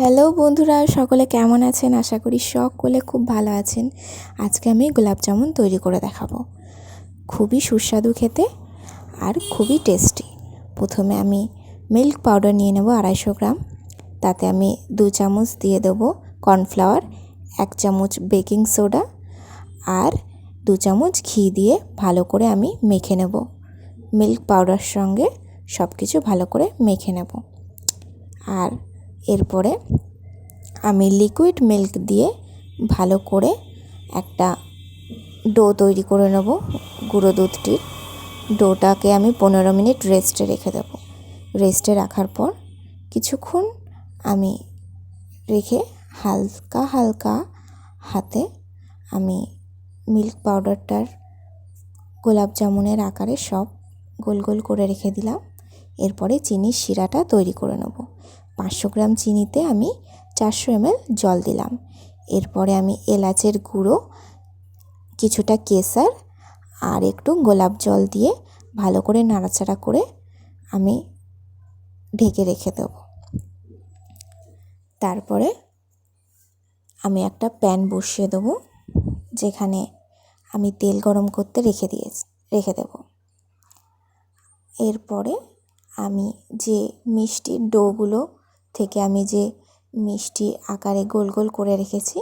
Hello বন্ধুরা, সকলে কেমন আছেন? আশা করি সকলে খুব ভালো আছেন। আজকে আমি গোলাপ জামুন তৈরি করে দেখাবো। খুবই সুস্বাদু খেতে আর খুবই টেস্টি। প্রথমে আমি মিল্ক পাউডার নিয়ে নেব আড়াইশো গ্রাম। তাতে আমি দু চামচ দিয়ে দেবো কর্নফ্লাওয়ার, এক চামচ বেকিং সোডা আর দু চামচ ঘি দিয়ে ভালো করে আমি মেখে নেব। মিল্ক পাউডার সঙ্গে সব কিছু ভালো করে মেখে নেব। আর এরপরে আমি লিকুইড মিল্ক দিয়ে ভালো করে একটা ডো তৈরি করে নেব, গুঁড়ো দুধটির। ডোটাকে আমি পনেরো মিনিট রেস্টে রেখে দেবো। রেস্টে রাখার পর কিছুক্ষণ আমি রেখে হালকা হালকা হাতে আমি মিল্ক পাউডারটার গোলাপ জামুনের আকারে সব গোল গোল করে রেখে দিলাম। এরপরে চিনির শিরাটা তৈরি করে নেব। পাঁচশো গ্রাম চিনিতে আমি চারশো এমএল জল দিলাম। এরপরে আমি এলাচের গুঁড়ো, কিছুটা কেসার আর একটু গোলাপ জল দিয়ে ভালো করে নাড়াচাড়া করে আমি ঢেকে রেখে দেব। তারপরে আমি একটা প্যান বসিয়ে দেবো, যেখানে আমি তেল গরম করতে রেখে দিয়েছি, রেখে দেব। এরপরে আমি যে মিষ্টির ডোগুলো থেকে আমি যে মিষ্টি আকারে গোল গোল করে রেখেছি,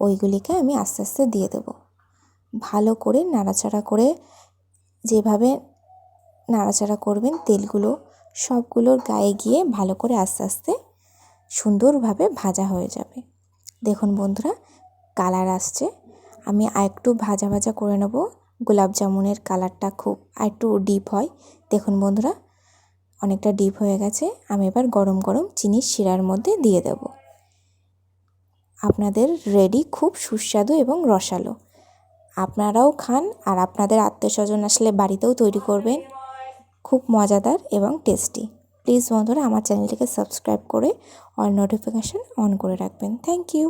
ওইগুলিকে আমি আস্তে আস্তে দিয়ে দেবো। ভালো করে নাড়াচাড়া করে যেভাবে নাড়াচাড়া করবেন তেলগুলো, সবগুলোর গায়ে গিয়ে ভালো করে আস্তে আস্তে সুন্দরভাবে ভাজা হয়ে যাবে। দেখুন বন্ধুরা, কালার আসছে। আমি আরেকটু ভাজা ভাজা করে নেব। গোলাপ জামুনের কালারটা খুব আরেকটু ডিপ হয়। দেখুন বন্ধুরা অনেকটা ডিপ হয়ে গেছে, আমি এবার গরম গরম চিনির শিরার মধ্যে দিয়ে দেব। আপনাদের রেডি খুব সুস্বাদু এবং রসালো। আপনারাও খান আর আপনাদের আত্মীয় স্বজন আসলে বাড়িতেও তৈরি করবেন। খুব মজাদার এবং টেস্টি প্লিজ বন্ধুরা, আমার চ্যানেলটিকে সাবস্ক্রাইব করে অল নোটিফিকেশান অন করে রাখবেন। Thank you